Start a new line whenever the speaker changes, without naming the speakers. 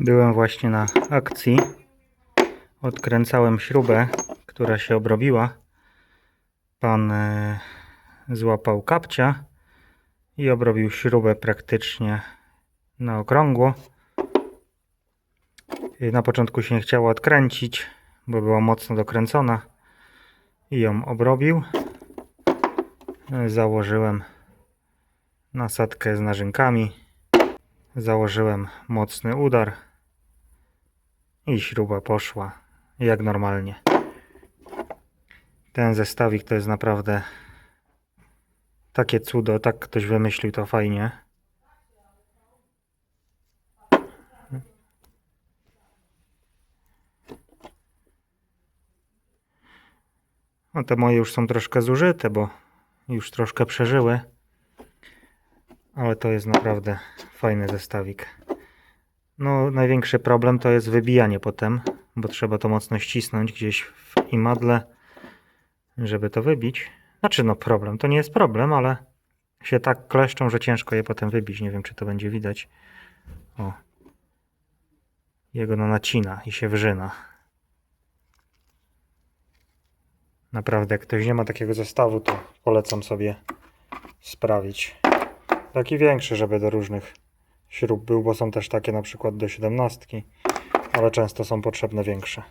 Byłem właśnie na akcji. Odkręcałem śrubę, która się obrobiła. Pan e, złapał kapcia i obrobił śrubę praktycznie na okrągło. Y, Na początku się nie chciało odkręcić, bo była mocno dokręcona i ją obrobił. Y, Założyłem nasadkę z narzynkami. Założyłem mocny udar i śruba poszła jak normalnie. Ten zestawik to jest naprawdę takie cudo, tak ktoś wymyślił to fajnie. No te moje już są troszkę zużyte, bo już troszkę przeżyły. Ale to jest naprawdę fajny zestawik. No, największy problem to jest wybijanie potem, bo trzeba to mocno ścisnąć gdzieś w imadle, żeby to wybić. Znaczy, no problem, to nie jest problem, ale się tak kleszczą, że ciężko je potem wybić. Nie wiem, czy to będzie widać. O. Jego no nacina i się wrzyna. Naprawdę, jak ktoś nie ma takiego zestawu, to polecam sobie sprawić. Taki większy, żeby do różnych śrub był, bo są też takie na przykład do 17, ale często są potrzebne większe.